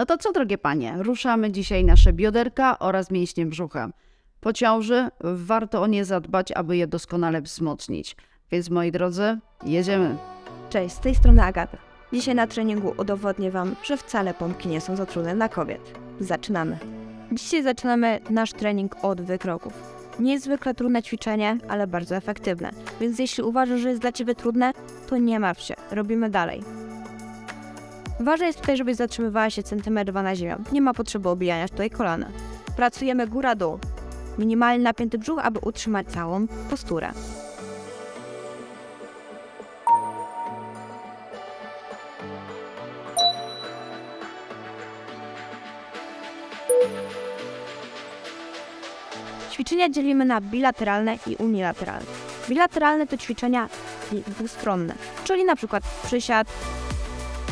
No to co, drogie panie, ruszamy dzisiaj nasze bioderka oraz mięśnie brzucha. Po ciąży warto o nie zadbać, aby je doskonale wzmocnić. Więc moi drodzy, jedziemy. Cześć, z tej strony Agata. Dzisiaj na treningu udowodnię Wam, że wcale pompki nie są za trudne dla kobiet. Zaczynamy. Dzisiaj zaczynamy nasz trening od wykroków. Niezwykle trudne ćwiczenie, ale bardzo efektywne. Więc jeśli uważasz, że jest dla Ciebie trudne, to nie martw się, robimy dalej. Ważne jest tutaj, żebyś zatrzymywała się centymetr dwa na ziemią. Nie ma potrzeby obijania tutaj kolana. Pracujemy góra-dół. Minimalnie napięty brzuch, aby utrzymać całą posturę. Ćwiczenia dzielimy na bilateralne i unilateralne. Bilateralne to ćwiczenia dwustronne, czyli na przykład przysiad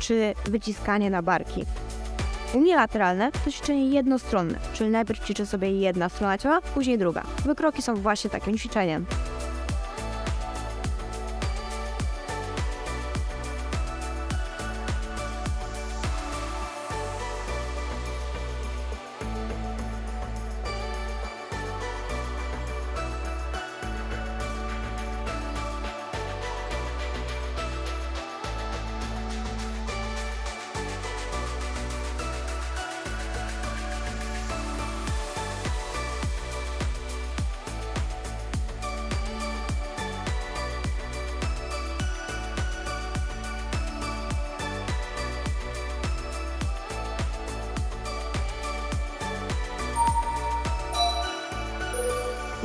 czy wyciskanie na barki. Unilateralne to ćwiczenie jednostronne, czyli najpierw ćwiczy sobie jedna strona ciała, później druga. Wykroki są właśnie takim ćwiczeniem.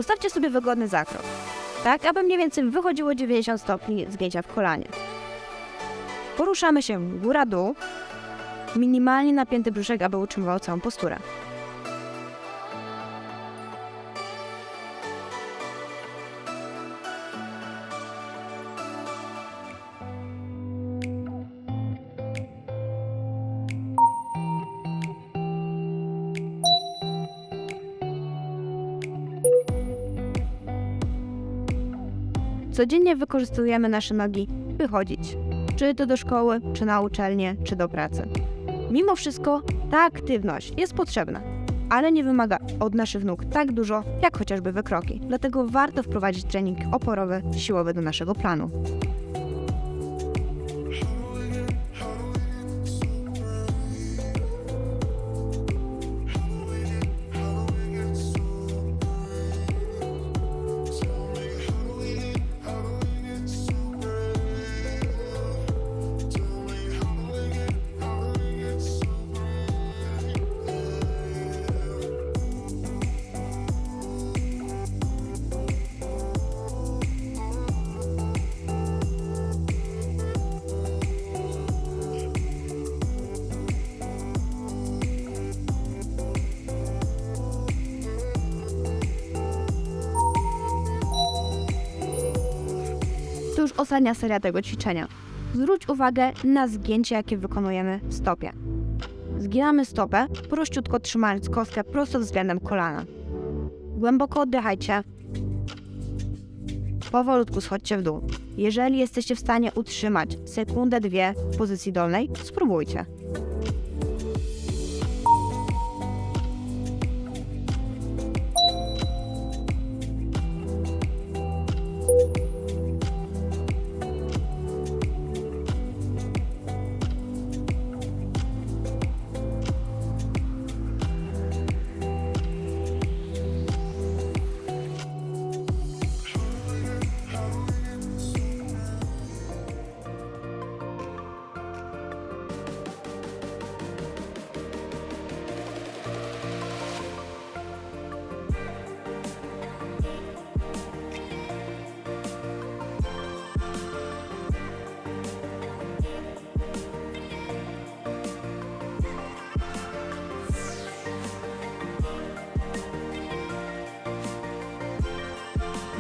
Ustawcie sobie wygodny zakrok, tak aby mniej więcej wychodziło 90 stopni zgięcia w kolanie. Poruszamy się góra-dół, minimalnie napięty brzuszek, aby utrzymywał całą posturę. Codziennie wykorzystujemy nasze nogi, by chodzić. Czy to do szkoły, czy na uczelnię, czy do pracy. Mimo wszystko ta aktywność jest potrzebna, ale nie wymaga od naszych nóg tak dużo, jak chociażby wykroki. Dlatego warto wprowadzić trening oporowy, siłowy do naszego planu. Ostatnia seria tego ćwiczenia. Zwróć uwagę na zgięcie, jakie wykonujemy w stopie. Zginamy stopę, prościutko trzymając kostkę prosto względem kolana. Głęboko oddychajcie. Powolutku schodźcie w dół. Jeżeli jesteście w stanie utrzymać sekundę, dwie w pozycji dolnej, spróbujcie.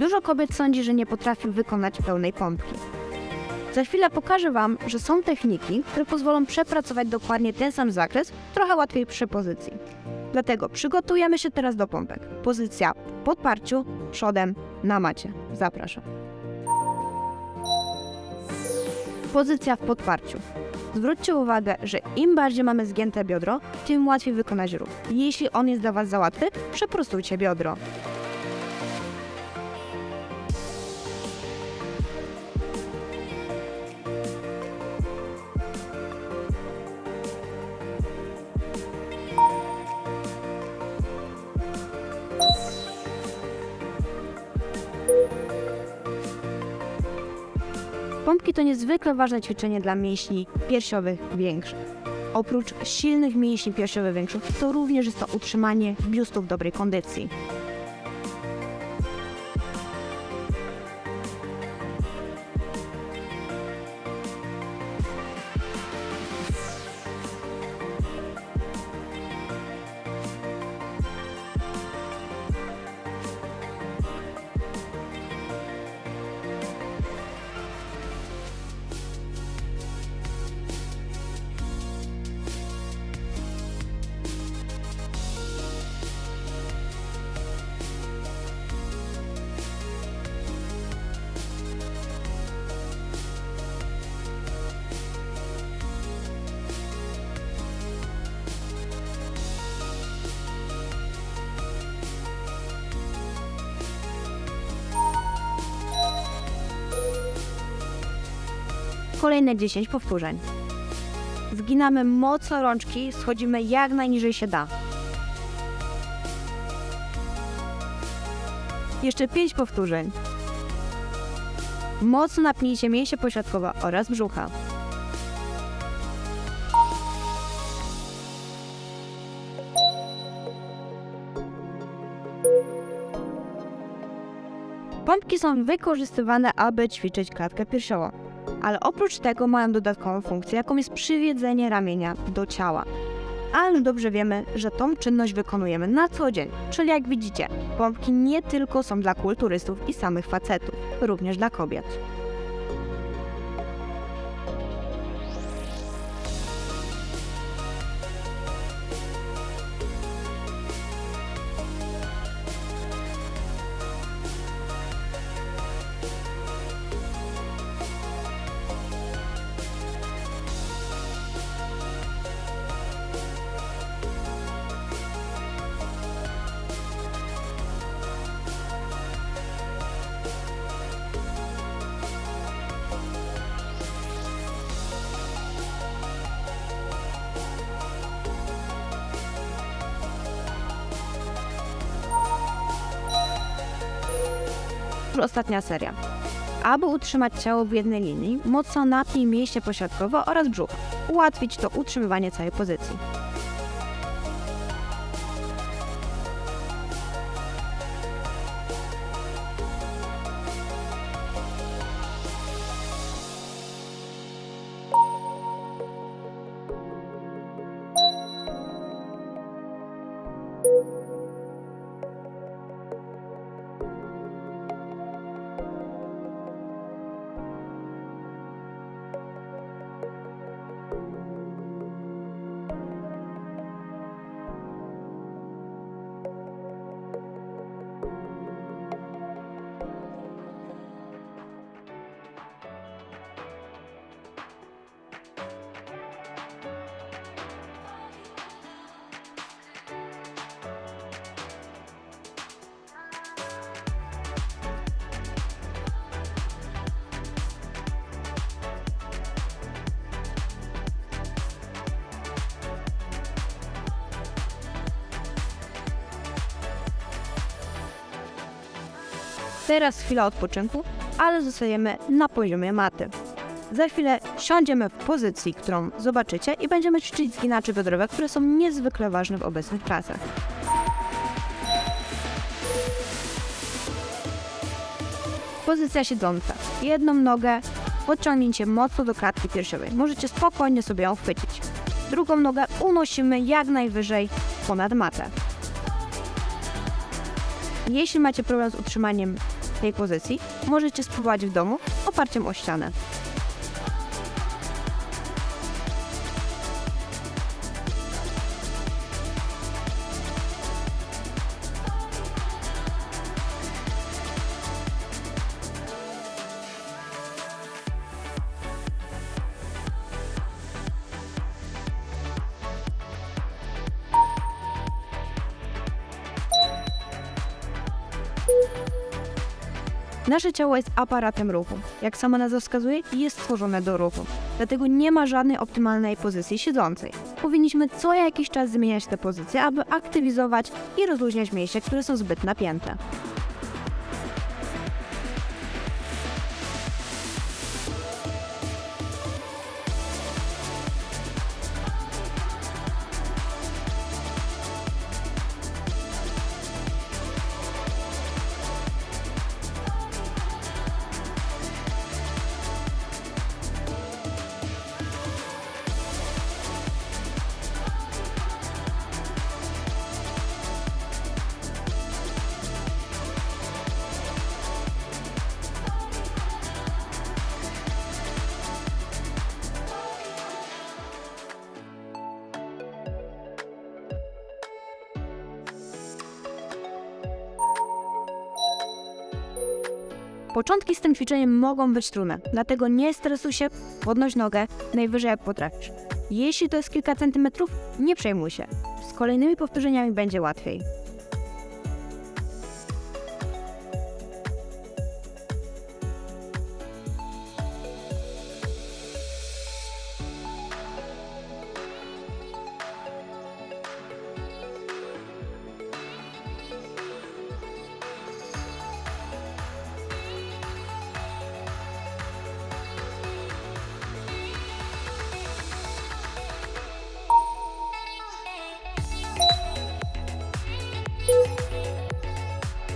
Dużo kobiet sądzi, że nie potrafi wykonać pełnej pompki. Za chwilę pokażę Wam, że są techniki, które pozwolą przepracować dokładnie ten sam zakres trochę łatwiejszej pozycji. Dlatego przygotujemy się teraz do pompek. Pozycja w podparciu, przodem, na macie. Zapraszam. Pozycja w podparciu. Zwróćcie uwagę, że im bardziej mamy zgięte biodro, tym łatwiej wykonać ruch. Jeśli on jest dla Was za łatwy, przeprostujcie biodro. To niezwykle ważne ćwiczenie dla mięśni piersiowych większych. Oprócz silnych mięśni piersiowych większych, to również jest to utrzymanie biustu w dobrej kondycji. Kolejne 10 powtórzeń. Zginamy mocno rączki, schodzimy jak najniżej się da. Jeszcze 5 powtórzeń. Mocno napnijcie mięśnie pośrodkowe oraz brzucha. Pompki są wykorzystywane, aby ćwiczyć klatkę piersiową ale oprócz tego mają dodatkową funkcję, jaką jest przywiedzenie ramienia do ciała. Ale dobrze wiemy, że tą czynność wykonujemy na co dzień, czyli jak widzicie, pompki nie tylko są dla kulturystów i samych facetów, również dla kobiet. Już ostatnia seria. Aby utrzymać ciało w jednej linii, mocno napnij mięśnie pośrodkowe oraz brzuch. Ułatwić to utrzymywanie całej pozycji. Teraz chwila odpoczynku, ale zostajemy na poziomie maty. Za chwilę siądziemy w pozycji, którą zobaczycie i będziemy ćwiczyć zginacze biodrowe, które są niezwykle ważne w obecnych czasach. Pozycja siedząca. Jedną nogę podciągnięcie mocno do klatki piersiowej. Możecie spokojnie sobie ją chwycić. Drugą nogę unosimy jak najwyżej ponad matę. Jeśli macie problem z utrzymaniem tej pozycji, możecie spróbować w domu oparciem o ścianę. Nasze ciało jest aparatem ruchu. Jak sama nazwa wskazuje, jest stworzone do ruchu. Dlatego nie ma żadnej optymalnej pozycji siedzącej. Powinniśmy co jakiś czas zmieniać te pozycje, aby aktywizować i rozluźniać mięśnie, które są zbyt napięte. Początki z tym ćwiczeniem mogą być trudne, dlatego nie stresuj się, podnoś nogę najwyżej jak potrafisz. Jeśli to jest kilka centymetrów, nie przejmuj się. Z kolejnymi powtórzeniami będzie łatwiej.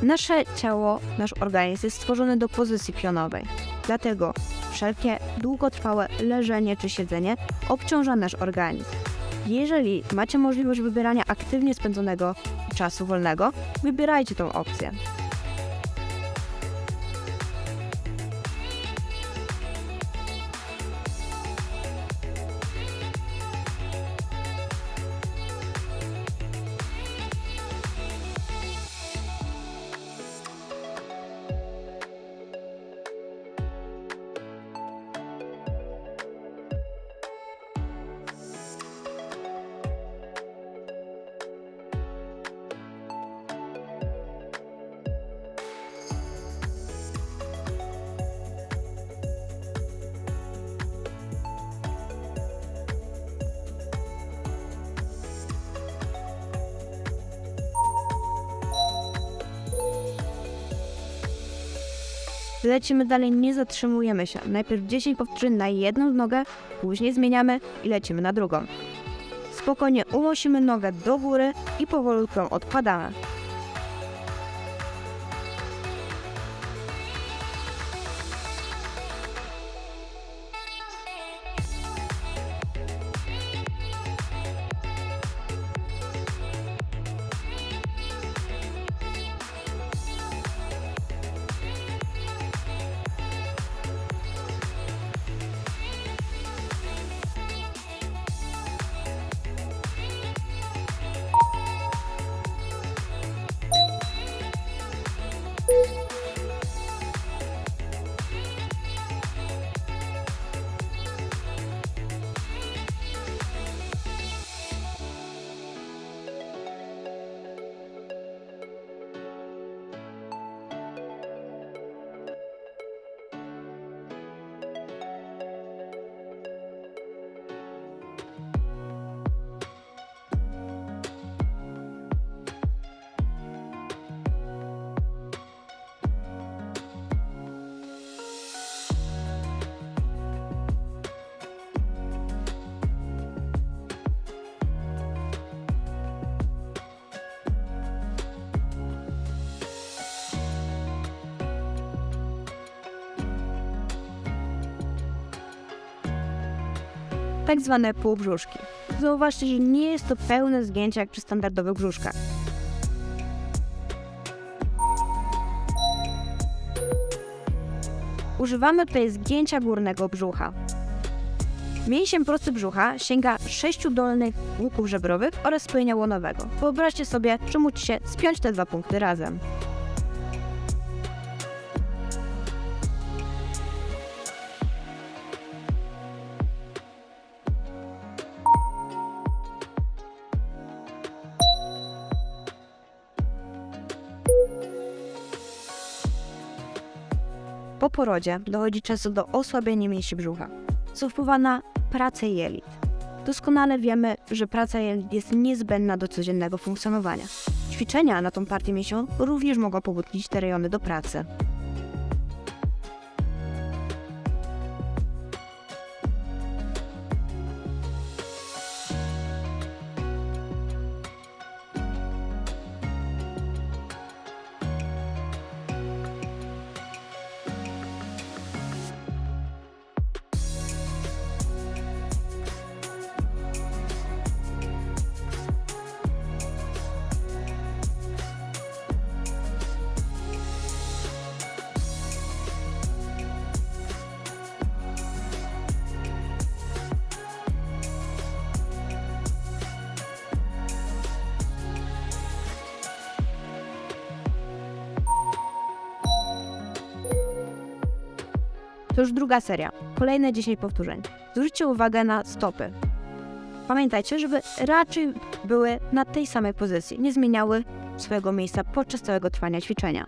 Nasze ciało, nasz organizm jest stworzony do pozycji pionowej. Dlatego wszelkie długotrwałe leżenie czy siedzenie obciąża nasz organizm. Jeżeli macie możliwość wybierania aktywnie spędzonego czasu wolnego, wybierajcie tą opcję. Lecimy dalej, nie zatrzymujemy się. Najpierw 10 powtórzeń na jedną nogę, później zmieniamy i lecimy na drugą. Spokojnie unosimy nogę do góry i powolutku ją tak zwane półbrzuszki. Zauważcie, że nie jest to pełne zgięcie jak przy standardowych brzuszkach. Używamy tutaj zgięcia górnego brzucha. Mięsień prosty brzucha sięga sześciu dolnych łuków żebrowych oraz spojenia łonowego. Wyobraźcie sobie, że musicie spiąć te dwa punkty razem. Po porodzie dochodzi często do osłabienia mięśni brzucha, co wpływa na pracę jelit. Doskonale wiemy, że praca jelit jest niezbędna do codziennego funkcjonowania. Ćwiczenia na tą partię mięśnią również mogą pobudnić te rejony do pracy. To już druga seria, kolejne 10 powtórzeń. Zwróćcie uwagę na stopy. Pamiętajcie, żeby raczej były na tej samej pozycji, nie zmieniały swojego miejsca podczas całego trwania ćwiczenia.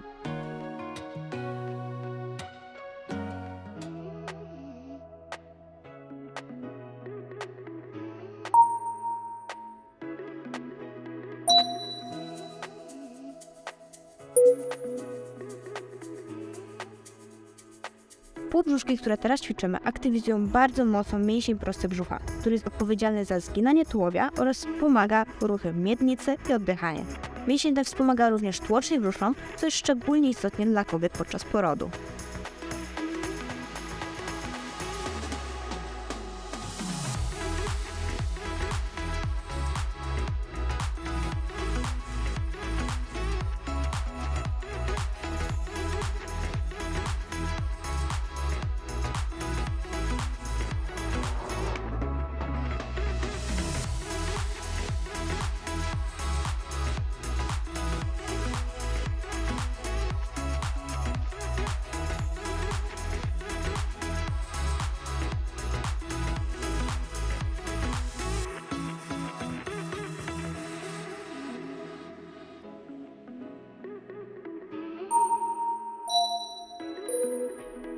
Półbrzuszki, które teraz ćwiczymy, aktywizują bardzo mocno mięsień prosty brzucha, który jest odpowiedzialny za zginanie tułowia oraz wspomaga ruchy miednicy i oddychanie. Mięsień ten wspomaga również tłocznię brzuszną, co jest szczególnie istotne dla kobiet podczas porodu.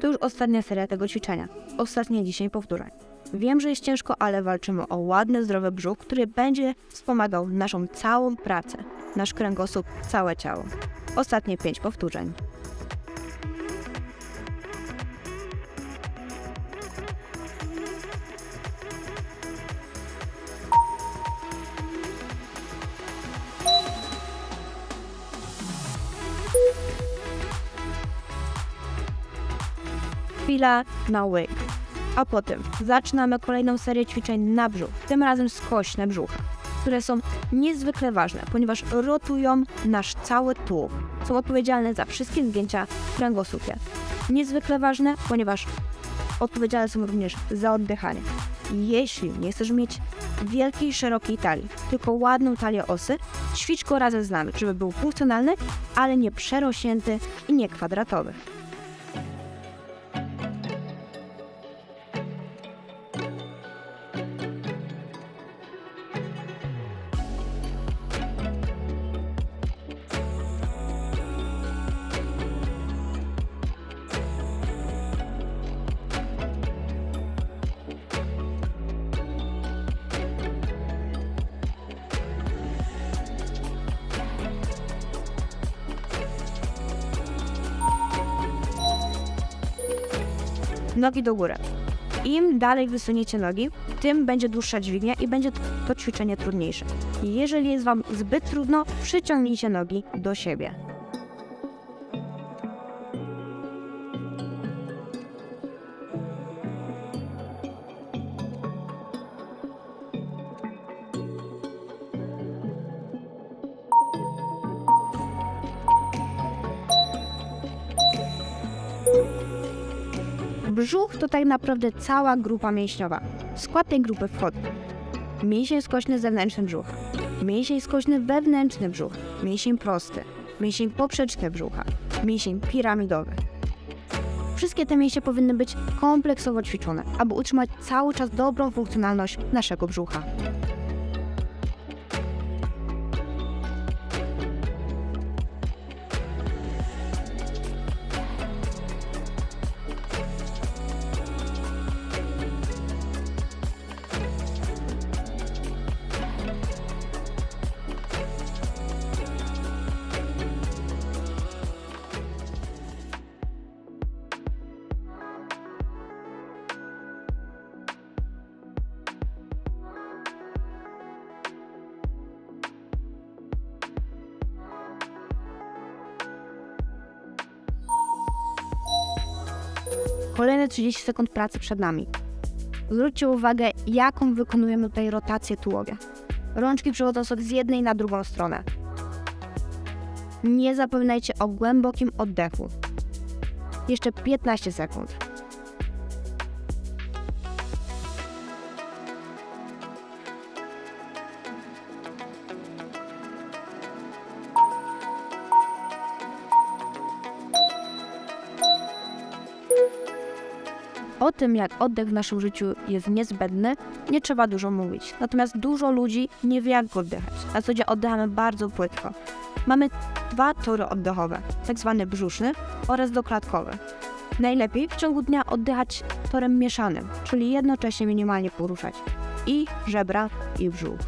To już ostatnia seria tego ćwiczenia. Ostatnie 10 powtórzeń. Wiem, że jest ciężko, ale walczymy o ładny, zdrowy brzuch, który będzie wspomagał naszą całą pracę, nasz kręgosłup, całe ciało. Ostatnie 5 powtórzeń. Chwila na łyk. A potem zaczynamy kolejną serię ćwiczeń na brzuch, tym razem skośne brzucha, które są niezwykle ważne, ponieważ rotują nasz cały tułów. Są odpowiedzialne za wszystkie zgięcia w kręgosłupie. Niezwykle ważne, ponieważ odpowiedzialne są również za oddychanie. Jeśli nie chcesz mieć wielkiej, szerokiej talii, tylko ładną talię osy, ćwicz go razem z nami, żeby był funkcjonalny, ale nie przerośnięty i nie kwadratowy. Nogi do góry. Im dalej wysuniecie nogi, tym będzie dłuższa dźwignia i będzie to ćwiczenie trudniejsze. Jeżeli jest Wam zbyt trudno, przyciągnijcie nogi do siebie. Brzuch to tak naprawdę cała grupa mięśniowa. W skład tej grupy wchodzą mięsień skośny zewnętrzny brzuch, mięsień skośny wewnętrzny brzuch, mięsień prosty, mięsień poprzeczny brzucha, mięsień piramidowy. Wszystkie te mięśnie powinny być kompleksowo ćwiczone, aby utrzymać cały czas dobrą funkcjonalność naszego brzucha. Kolejne 30 sekund pracy przed nami. Zwróćcie uwagę, jaką wykonujemy tutaj rotację tułowia. Rączki przechodzą sobie z jednej na drugą stronę. Nie zapominajcie o głębokim oddechu. Jeszcze 15 sekund. O tym, jak oddech w naszym życiu jest niezbędny, nie trzeba dużo mówić. Natomiast dużo ludzi nie wie, jak oddychać. Na co dzień oddychamy bardzo płytko. Mamy dwa tory oddechowe, tak zwany brzuszny oraz doklatkowy. Najlepiej w ciągu dnia oddychać torem mieszanym, czyli jednocześnie minimalnie poruszać i żebra, i brzuch.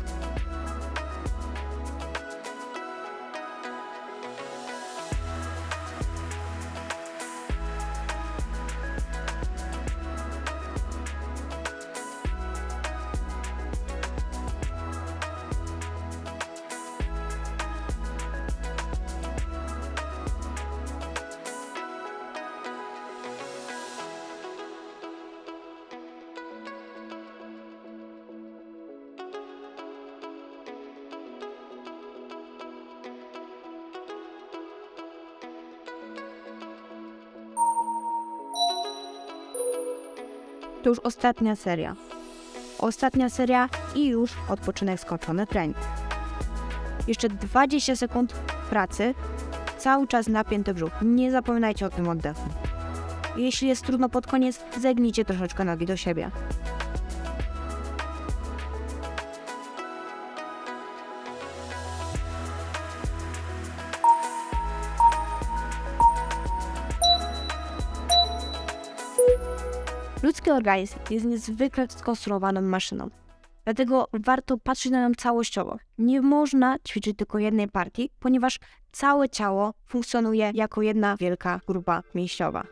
To już ostatnia seria. Ostatnia seria i już odpoczynek skończony trening. Jeszcze 20 sekund pracy, cały czas napięty brzuch. Nie zapominajcie o tym oddechu. Jeśli jest trudno pod koniec, zegnijcie troszeczkę nogi do siebie. Organizm jest niezwykle skonstruowaną maszyną. Dlatego warto patrzeć na nią całościowo. Nie można ćwiczyć tylko jednej partii, ponieważ całe ciało funkcjonuje jako jedna wielka grupa mięśniowa.